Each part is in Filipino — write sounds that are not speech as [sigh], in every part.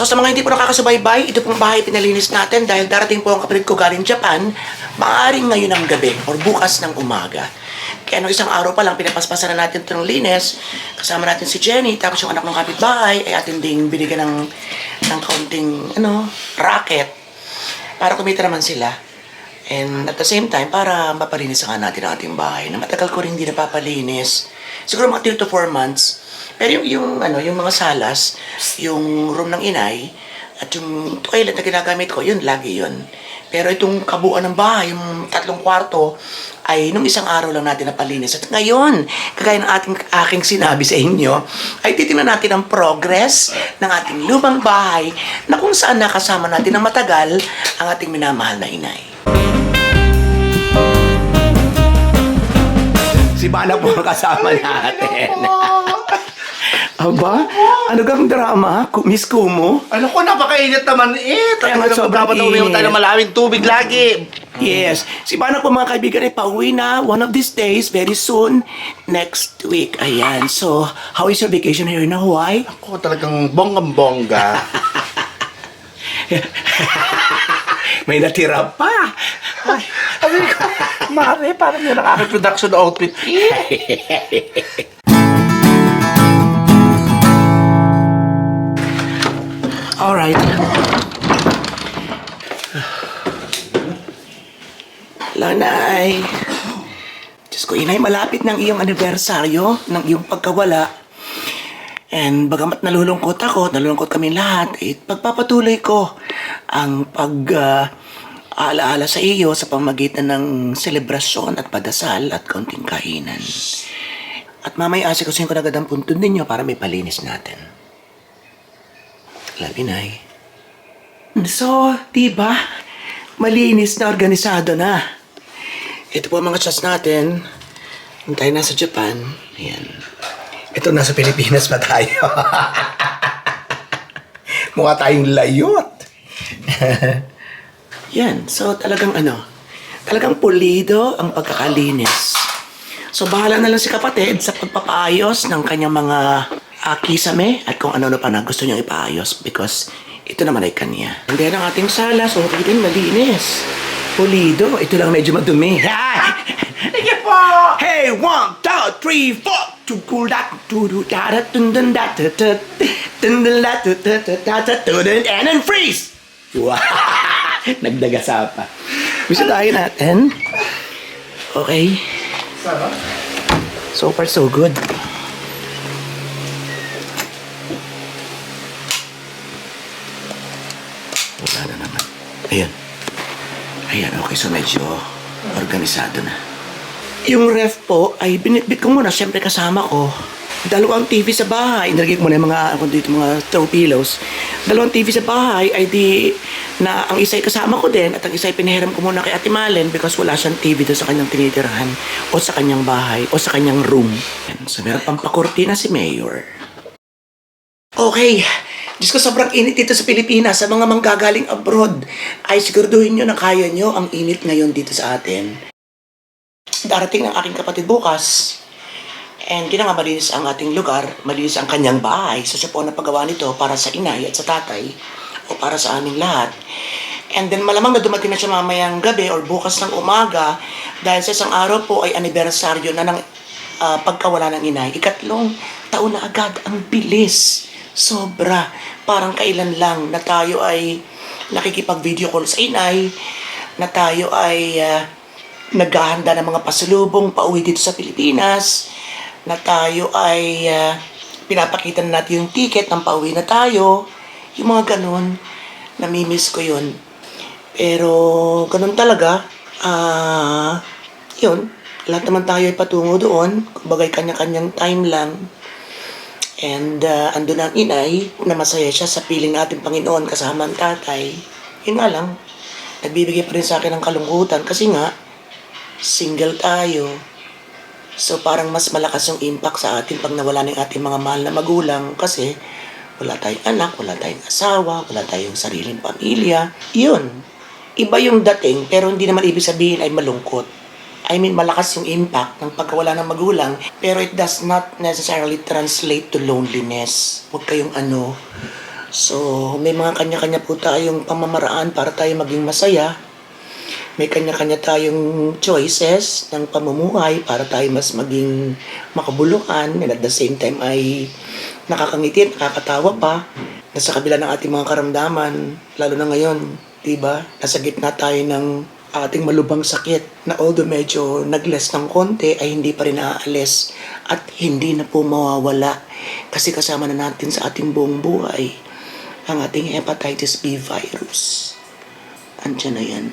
So sa mga hindi po nakakasubaybay, ito pong bahay pinalinis natin dahil darating po ang kapatid ko galing Japan, maaaring ngayon ng gabi or bukas ng umaga. Kaya nung isang araw pa lang, pinapaspasan na natin ito ng linis. Kasama natin si Jenny, tapos yung anak ng kapitbahay ay atin ding binigyan ng, ng kaunting, ano, racket para kumita naman sila. And at the same time, para mapalinis nga natin ang ating bahay na matagal ko rin hindi napapalinis. Siguro mga 3 to 4 months. Pero yung, yung, ano, yung mga salas, yung room ng inay, at yung toilet na ginagamit ko, yun, lagi yun. Pero itong kabuuan ng bahay, yung tatlong kwarto, ay nung isang araw lang natin napalinis. At ngayon, kagaya ng ating, aking sinabi sa inyo, ay titingnan natin ang progress ng ating lumang bahay na kung saan nakasama natin ng matagal ang ating minamahal na inay. Si Bala po ang kasama natin. Aba, ano kang drama? Ku- Miss Kumo? Ano ko, napakainit naman eh. Kaya nga, sobrang dapat uminom init. tayo ng malaming tubig lagi. Yes. Si Bana po mga kaibigan ay pauwi na one of these days, very soon, next week. Ayan. So, how is your vacation here in Hawaii? Ako talagang bonggang-bongga. [laughs] May natira pa. Ay, sabi ko, Mare, parang yun ang aking production outfit. [laughs] Lanay. Diyos ko, inay, malapit ng iyong anibersaryo, ng iyong pagkawala. And bagamat nalulungkot ako, nalulungkot kami lahat, eh, pagpapatuloy ko ang pag ah, alaala sa iyo sa pamagitan ng selebrasyon at padasal at kaunting kainan. At mamaya asikusin ko na agad ang punto ninyo para may palinis natin. You, Nay. So, di ba? Malinis na organisado na. Ito po ang mga chats natin. Kung tayo nasa Japan, ayan. Ito nasa Pilipinas pa tayo. [laughs] Mukha tayong layot. [laughs] yan. So, talagang ano, talagang pulido ang pagkakalinis. So, bahala na lang si kapatid sa pagpapaayos ng kanyang mga uh, kisame at kung ano-ano pa na gusto niyang ipaayos because ito naman ay kanya. And ang ating sala, so rin malinis. Pulido. Ito lang medyo madumi. [laughs] Sige po! Hey, one, two, three, four. Tukulat, tudu, dada, dun, da, da, da, dun, dun, da, da, da, da, da, da, dun, dun, and then freeze! Wow! Nagdagasa pa. Gusto tayo natin. Okay. Sarap. So far, so good. Wala na naman. Ayan. Ayan, okay. So medyo organisado na. Yung ref po ay binitbit ko muna. Siyempre kasama ko. Dalawang TV sa bahay. Nilagay ko muna yung mga, ano dito, mga throw pillows. Dalawang TV sa bahay ay di na ang isa ay kasama ko din at ang isa ay pinahiram ko muna kay Ate Malen because wala siyang TV doon sa kanyang tinitirahan o sa kanyang bahay o sa kanyang room. So meron pang pakortina si Mayor. Okay. Diyos ko, sobrang init dito sa Pilipinas. Sa mga manggagaling abroad, ay siguraduhin nyo na kaya nyo ang init ngayon dito sa atin. Darating ng aking kapatid bukas. And na nga malinis ang ating lugar, malinis ang kanyang bahay. So siya po ang napagawa nito para sa inay at sa tatay o para sa aming lahat. And then malamang na dumating na siya mamayang gabi or bukas ng umaga dahil sa isang araw po ay anibersaryo na ng ah, pagkawala ng inay. Ikatlong taon na agad, ang bilis. Sobra. Parang kailan lang na tayo ay nakikipag-video call sa inay, na tayo ay ah, naghahanda ng mga pasulubong pauwi dito sa Pilipinas, na tayo ay ah, pinapakita na natin yung ticket ng pauwi na tayo, yung mga ganun, namimiss ko yun. Pero ganun talaga, ah, yun, lahat naman tayo ay patungo doon, kumbagay kanya-kanyang time lang. And uh, andun ang inay na masaya siya sa piling natin Panginoon kasama ang tatay. Yun nga lang, nagbibigay pa rin sa akin ng kalungkutan kasi nga, single tayo. So parang mas malakas yung impact sa atin pag nawala ng ating mga mahal na magulang kasi wala tayong anak, wala tayong asawa, wala tayong sariling pamilya. Yun, iba yung dating pero hindi naman ibig sabihin ay malungkot. I mean, malakas yung impact ng pagkawala ng magulang, pero it does not necessarily translate to loneliness. Huwag kayong ano, So, may mga kanya-kanya po tayong pamamaraan para tayo maging masaya. May kanya-kanya tayong choices ng pamumuhay para tayo mas maging makabuluhan and at the same time ay nakakangiti at nakakatawa pa. Nasa kabila ng ating mga karamdaman, lalo na ngayon, di ba? Nasa gitna tayo ng ating malubhang sakit na although medyo nag-less ng konti ay hindi pa rin naaalis at hindi na po mawawala kasi kasama na natin sa ating buong buhay ang ating hepatitis B virus. Andiyan na yan.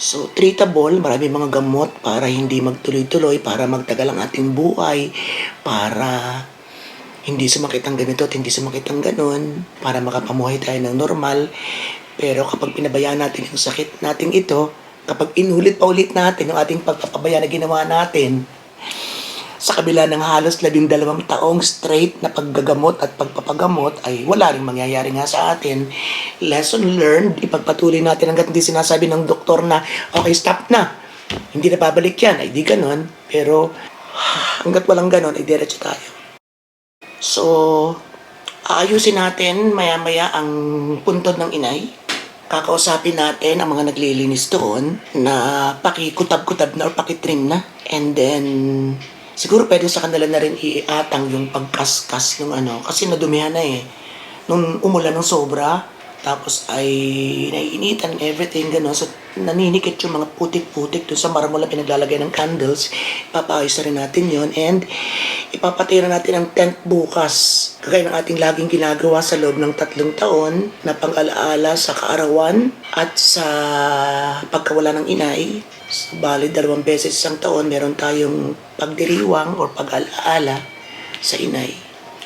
So, treatable, marami mga gamot para hindi magtuloy-tuloy, para magtagal ang ating buhay, para hindi sumakit ang ganito at hindi sumakit ang ganon, para makapamuhay tayo ng normal. Pero kapag pinabayaan natin yung sakit natin ito, kapag inulit pa ulit natin yung ating pagpapabaya na ginawa natin, sa kabila ng halos labing dalawang taong straight na paggagamot at pagpapagamot ay wala rin mangyayari nga sa atin. Lesson learned, ipagpatuloy natin hanggat hindi sinasabi ng doktor na, okay, stop na. Hindi na babalik yan. Ay di ganon. Pero hanggat walang ganon, ay diretso tayo. So, aayusin natin maya-maya ang puntod ng inay. Kakausapin natin ang mga naglilinis doon na pakikutab-kutab na or pakitrim na. And then, siguro pwede sa kanila na rin iatang yung pagkaskas ng ano. Kasi nadumihan na eh. Nung umulan ng sobra, tapos ay naiinitan everything gano'n. So, naninikit yung mga putik-putik doon sa marmol na pinaglalagay ng candles. Ipapaayos na rin natin yon And ipapatira natin ang tent bukas. Kagaya ng ating laging ginagawa sa loob ng tatlong taon na pang-alaala sa kaarawan at sa pagkawala ng inay. So, bali, dalawang beses isang taon, meron tayong pagdiriwang or pag-alaala sa inay.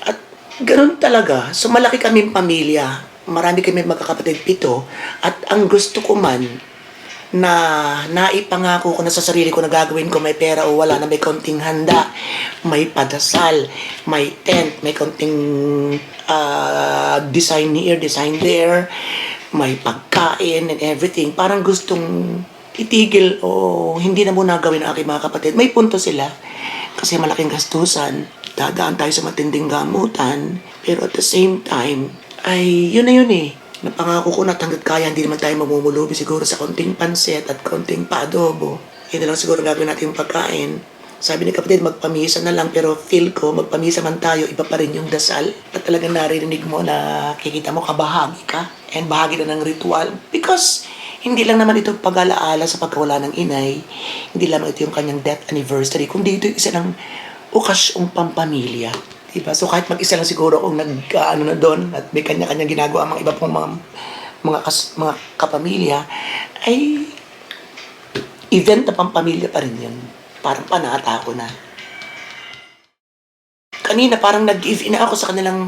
At ganun talaga. So malaki kaming pamilya. Marami kami magkakapatid pito. At ang gusto ko man na naipangako ko na sa sarili ko na gagawin ko may pera o wala na may konting handa, may padasal, may tent, may konting ah, design here, design there, may pagkain and everything. Parang gustong itigil o hindi na muna gawin ang aking mga kapatid. May punto sila kasi malaking gastusan. Dadaan tayo sa matinding gamutan. Pero at the same time, ay yun na yun eh. Napangako ko na hanggat kaya hindi naman tayo mamumulubi siguro sa konting pansit at konting paadobo. Yun na lang siguro gagawin natin yung pagkain. Sabi ni kapatid, magpamisa na lang pero feel ko, magpamisa man tayo, iba pa rin yung dasal. At talagang naririnig mo na kikita mo kabahagi ka. And bahagi na ng ritual. Because hindi lang naman ito pag-alaala sa pagkawala ng inay. Hindi lamang ito yung kanyang death anniversary. Kundi ito isa ng okasyong pampamilya. Diba? So kahit mag-isa lang siguro kung nag ano na doon at may kanya-kanyang ginagawa ang mga iba pong mga mga, kas, mga kapamilya ay event na pampamilya pa rin yun. Parang panata ko na. Kanina parang nag-give in ako sa kanilang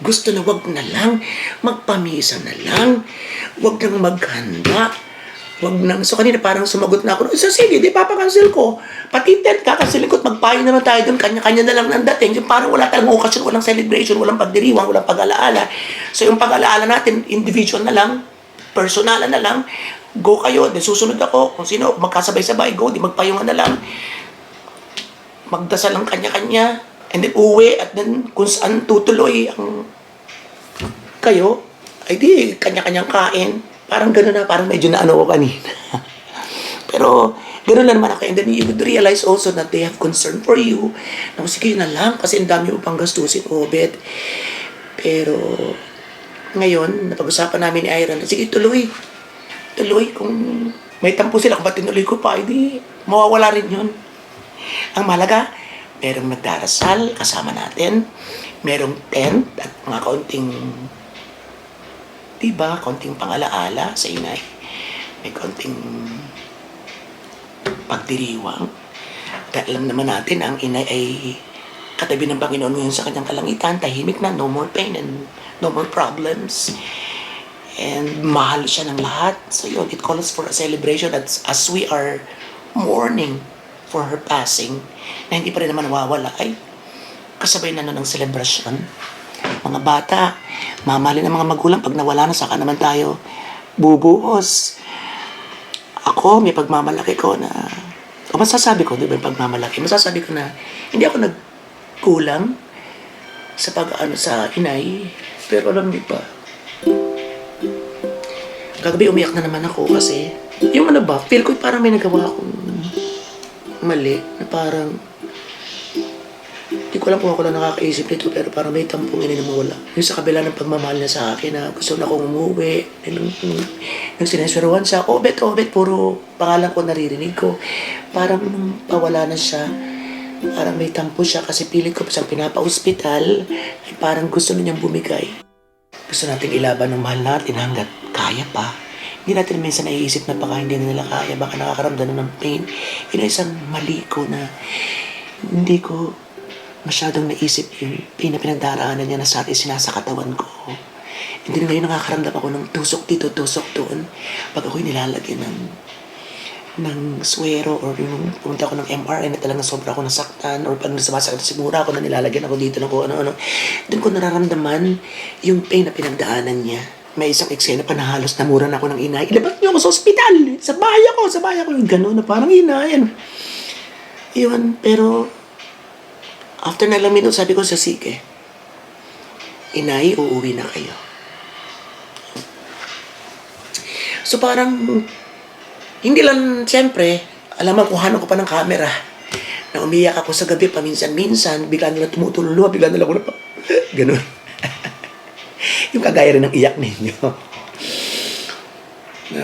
gusto na wag na lang, magpamisa na lang, wag nang maghanda, wag nang... So kanina parang sumagot na ako, so sige, di papakancel ko. Pati tent, kakancelin ko at magpayo naman tayo doon, kanya-kanya na lang ng dating. Yung parang wala tayong okasyon, walang celebration, walang pagdiriwang, walang pag-alaala. So yung pag-alaala natin, individual na lang, personal na lang, go kayo, then susunod ako, kung sino, magkasabay-sabay, go, di magpayungan na lang magdasal ang kanya-kanya, and then uwi, at then kung saan tutuloy ang kayo, ay di, kanya-kanyang kain. Parang gano'n na, parang medyo naano ko kanina. [laughs] Pero, gano'n lang naman ako. And then you would realize also that they have concern for you. Na sige na lang, kasi ang dami mo pang gastusin, Obed. Pero, ngayon, napag-usapan namin ni Iron, sige, tuloy. Tuloy, kung may tampo sila, kung ba't tinuloy ko pa, hindi, mawawala rin yun. Ang mahalaga, merong nagdarasal kasama natin, merong tent at mga kaunting, diba, kaunting pangalaala sa inay. May kaunting pagdiriwang. Dahil alam naman natin ang inay ay katabi ng Panginoon ngayon sa kanyang kalangitan, tahimik na, no more pain and no more problems. And mahal siya ng lahat. So yun, it calls for a celebration as, as we are mourning for her passing na hindi pa rin naman nawawala ay kasabay na nun ng celebration. Mga bata, mamahalin ng mga magulang pag nawala na saka naman tayo bubuhos. Ako, may pagmamalaki ko na o masasabi ko, di ba yung pagmamalaki? Masasabi ko na hindi ako nagkulang sa pag-ano sa inay. Pero alam niyo ba, kagabi umiyak na naman ako kasi yung ano ba, feel ko parang may nagawa akong mali na parang hindi ko alam kung ako lang nakakaisip nito pero parang may tampong ina na mawala. Yung sa kabila ng pagmamahal niya sa akin na gusto na akong umuwi. Nung, nung, sinesweruhan siya, obet, obet, puro pangalan ko naririnig ko. Parang nung pawala na siya, parang may tampo siya kasi pilit ko siyang pinapa-hospital ay parang gusto na niyang bumigay. Gusto nating ilaban ng mahal natin hanggat kaya pa. Hindi natin minsan naiisip na baka hindi na nila kaya, baka nakakaramdam na ng pain. Yun ay isang mali ko na hindi ko masyadong naisip yung pain na pinagdaraanan niya na sa atin sinasakatawan ko. Hindi na ngayon nakakaramdam ako ng tusok dito, tusok doon. Pag ako'y nilalagyan ng ng swero or yung pumunta ako ng MRI na talagang sobra ako nasaktan or pag sumasakit sigura ako na nilalagyan ako dito ng kung ano-ano. Doon ko nararamdaman yung pain na pinagdaanan niya. May isang eksena pa na halos namuran ako ng inay. Ilabas niyo ako sa ospital! Sa bahay ako! Sa bahay ako! Yung gano'n na parang inay. Ano. Yun, pero after na lang minuto, sabi ko sa Sige, inay, uuwi na kayo. So parang hindi lang, siyempre, alam mo, kuhanan ko pa ng camera. Na umiyak ako sa gabi paminsan-minsan, bigla nila tumutululuha, bigla nila ako na pa. [laughs] Ganun. [laughs] yung kagaya rin ng iyak ninyo. Na,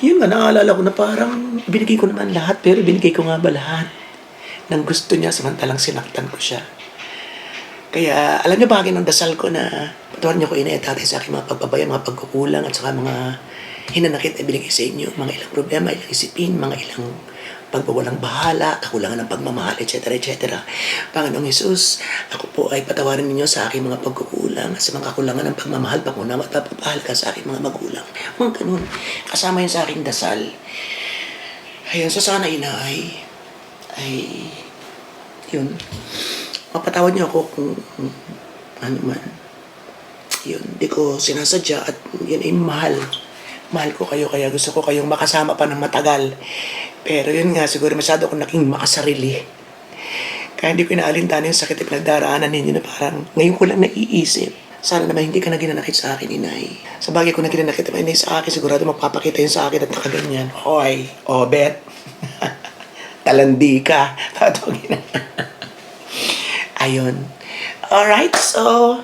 yun nga, naalala ko na parang binigay ko naman lahat, pero binigay ko nga ba lahat ng gusto niya samantalang sinaktan ko siya. Kaya, alam niyo bagay ng dasal ko na patawarin niyo ko ina at tatay sa aking mga pagbabayan, mga pagkukulang at saka mga hinanakit na binigay sa inyo, mga ilang problema, ilang isipin, mga ilang pagbawalang bahala, kakulangan ng pagmamahal, etc. etc. Panginoong Yesus, ako po ay patawarin ninyo sa aking mga pagkukulang, sa mga kakulangan ng pagmamahal, pangunawa at pagpapahal ka sa aking mga magulang. Mga ganun. Kasama yun sa aking dasal. Ayun, so sana ina ay, yun, mapatawad niyo ako kung, ano man. Yun, di ko sinasadya at yun ay mahal. Mahal ko kayo kaya gusto ko kayong makasama pa ng matagal. Pero yun nga, siguro masyado akong naging makasarili. Kaya hindi ko inaalintana yung sakit na pinagdaraanan ninyo na parang ngayon ko lang naiisip. Sana naman hindi ka na ginanakit sa akin, inay. Sa bagay ko na ginanakit naman inay sa akin, sigurado magpapakita yun sa akin at nakaganyan. Hoy, obet. Talandi [laughs] ka. [laughs] Tatawagin na. Ayun. Alright, so,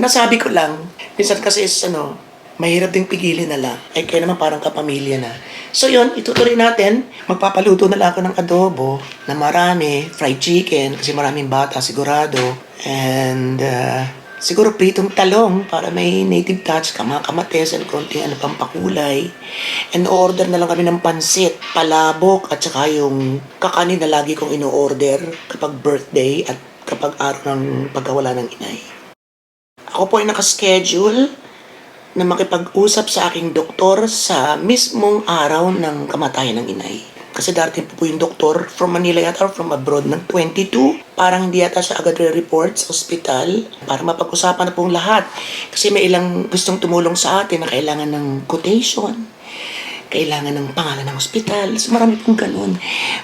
nasabi ko lang, minsan kasi is, ano, mahirap ding pigilin na lang. Ay, kaya naman parang kapamilya na. So yun, itutuloy natin. Magpapaluto na lang ako ng adobo na marami, fried chicken, kasi maraming bata sigurado. And, uh, siguro pritong talong para may native touch, mga kamates and konting ano pang pakulay. And order na lang kami ng pansit, palabok, at saka yung kakanin na lagi kong ino-order kapag birthday at kapag araw ng pagkawala ng inay. Ako po ay nakaschedule na makipag-usap sa aking doktor sa mismong araw ng kamatayan ng inay. Kasi darating po po yung doktor from Manila yata or from abroad ng 22. Parang hindi yata siya agad re-report sa ospital para mapag-usapan na pong lahat. Kasi may ilang gustong tumulong sa atin na kailangan ng quotation kailangan ng pangalan ng ospital. So marami pong ganun.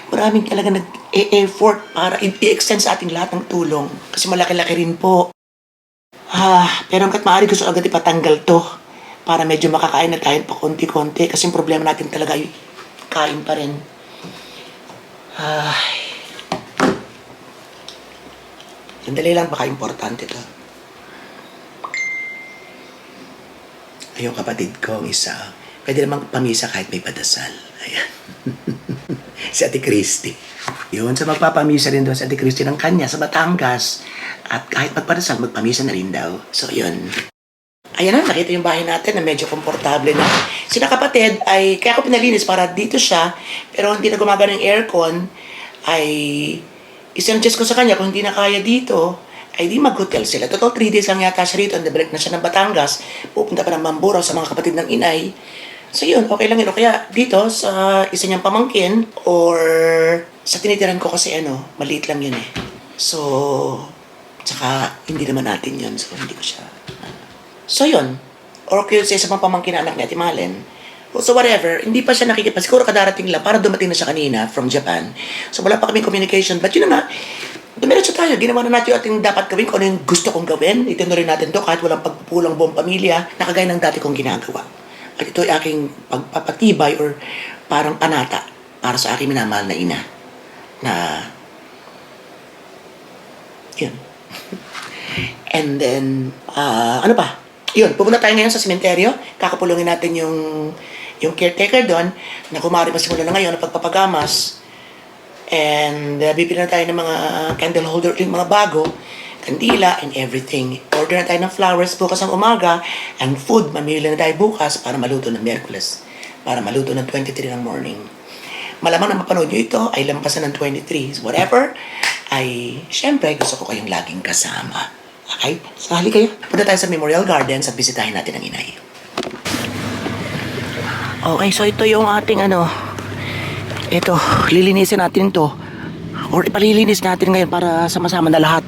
Maraming talaga nag-e-effort para i-extend sa ating lahat ng tulong. Kasi malaki-laki rin po. Ah, pero hanggat maaari gusto agad ipatanggal to para medyo makakain na tayo pa konti-konti kasi yung problema natin talaga ay kain pa rin. Ay. Sandali lang, baka importante to. Ayun kapatid ko, isa. Pwede namang pamisa kahit may padasal. Ayan. [laughs] si Ate Christy. Yun, sa magpapamisa rin doon si Ate Christy ng kanya sa Batangas. At kahit magpadasal, magpamisa na rin daw. So, yun. Ayan na, nakita yung bahay natin na medyo komportable na. Sina kapatid ay, kaya ako pinalinis para dito siya, pero hindi na gumagana ng aircon, ay isinadjust ko sa kanya kung hindi na kaya dito, ay di mag-hotel sila. Totoo, 3 days lang yata siya rito, and balik na siya ng Batangas, pupunta pa ng Mamburao sa mga kapatid ng inay. So yun, okay lang yun. O kaya dito sa isa niyang pamangkin, or sa tinitiran ko kasi ano, maliit lang yun eh. So, tsaka hindi naman natin yun, so hindi ko siya So yun. Or kung sa isa pang pamangkin na anak ni Ate Malen. So whatever, hindi pa siya nakikipas. Siguro kadarating lang para dumating na siya kanina from Japan. So wala pa kami communication. But yun na nga, Dumiretso tayo. Ginawa na natin yung ating dapat gawin kung ano yung gusto kong gawin. Itinuloy natin to kahit walang pagpupulang buong pamilya na kagaya ng dati kong ginagawa. Ito ay aking pagpapatibay or parang panata para sa aking minamahal na ina na yun. [laughs] And then, ah, ano pa? Yun, pupunta tayo ngayon sa sementeryo. Kakapulungin natin yung yung caretaker doon na kumari masimula na ngayon ang pagpapagamas. And uh, bibili na tayo ng mga candle holder, yung mga bago, kandila, and everything. Order na tayo ng flowers bukas ng umaga, and food, mamili na tayo bukas para maluto ng Miyerkules. Para maluto ng 23 ng morning. Malamang na mapanood nyo ito ay lampasan ng 23. Whatever, ay syempre gusto ko kayong laging kasama. Okay? So, hali kayo. Punta tayo sa Memorial Gardens at bisitahin natin ang inay. Okay, so ito yung ating ano, ito, lilinisin natin to. Or ipalilinis natin ngayon para sama-sama na lahat.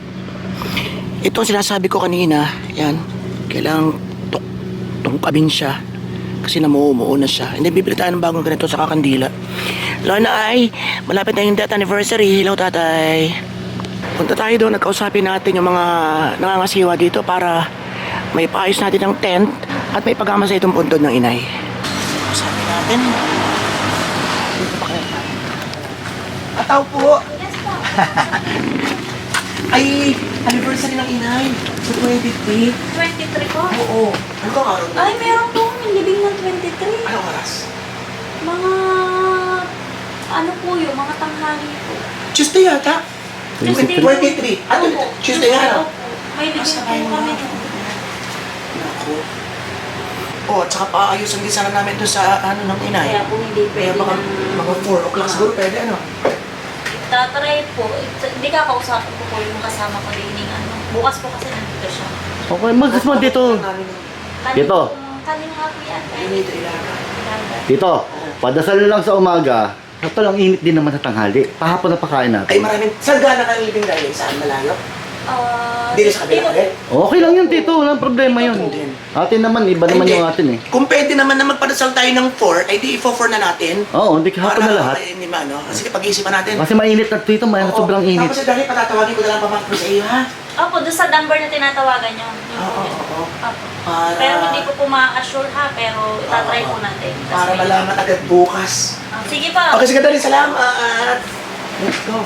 Ito sinasabi ko kanina, yan, kailangang tuk tungkabin siya. Kasi namumuo na siya. Hindi, bibili tayo ng bagong ganito sa kakandila. Lona ay, malapit na yung death anniversary. Hello, tatay. Punta tayo doon, nagkausapin natin yung mga nangangasiwa dito para may paayos natin ng tent at may pagama sa itong puntod ng inay. Kausapin natin. Dito pa kaya tayo? Ataw po! [laughs] Ay, anniversary ng inay. Sa 23. 23 po? Oo. Ano ka karoon? Ay, meron po libing ng 23. Anong oras? Mga, ano po yun, mga tanghali po. Tuesday yata. 23. 23. Ano? Opo. Tuesday nga, no? Opo. May libing po kayo kami. Naku. Oh, at saka paayusan din sana namin doon sa ano ng inay. Kaya po hindi Kaya pwede mga, na- mga 4 o'clock siguro pwede ano. Tatry po. Hindi kakausapin ko po yung kasama ko din yung ano. Bukas po kasi nandito siya. Okay, mag mo dito. Kanin Dito? Kanin nga po yan. Ilaga. Ilaga. Dito, padasal lang sa umaga. Ito lang init din naman sa tanghali. Pahapon na pakain Ay natin. maraming, saan gana kayo living dahil? Saan malayo? Ah, Dito sa kabila ulit? Okay lang yun, Tito. Walang problema yun. Atin naman, iba naman Hindi. yung atin eh. Kung pwede naman na magpadasal tayo ng 4, ay di i-4 na natin. Oo, hindi kahapon na lahat. Ay, hindi ba, no? Kasi pag-iisipan natin. Kasi mainit na Tito, may Oo. sobrang init. Tapos dahil patatawagin ko na lang pamangkin ko sa iyo, ha? Opo, doon sa number na tinatawagan niyo. Yun po Oo, yun. oo, oo. Opo. Para, Pero hindi ko po ma-assure ha, pero itatry po natin. Kasi para may- malaman agad bukas. Ah, sige pa. Okay, sige dali, salamat. Let's go.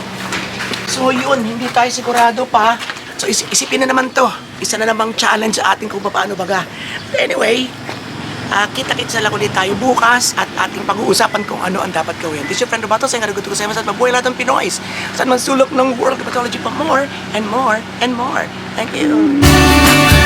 So yun, hindi tayo sigurado pa. So is- isipin na naman to. Isa na namang challenge sa ating kung paano baga. But anyway, ah kita-kits na lang ulit tayo bukas at ating pag-uusapan kung ano ang dapat gawin. This is your friend Robato, sa Ingaragutu ko sa at mabuhay lahat ng Pinoys. Saan man sulok ng World Pathology pa more and more and more. Thank you.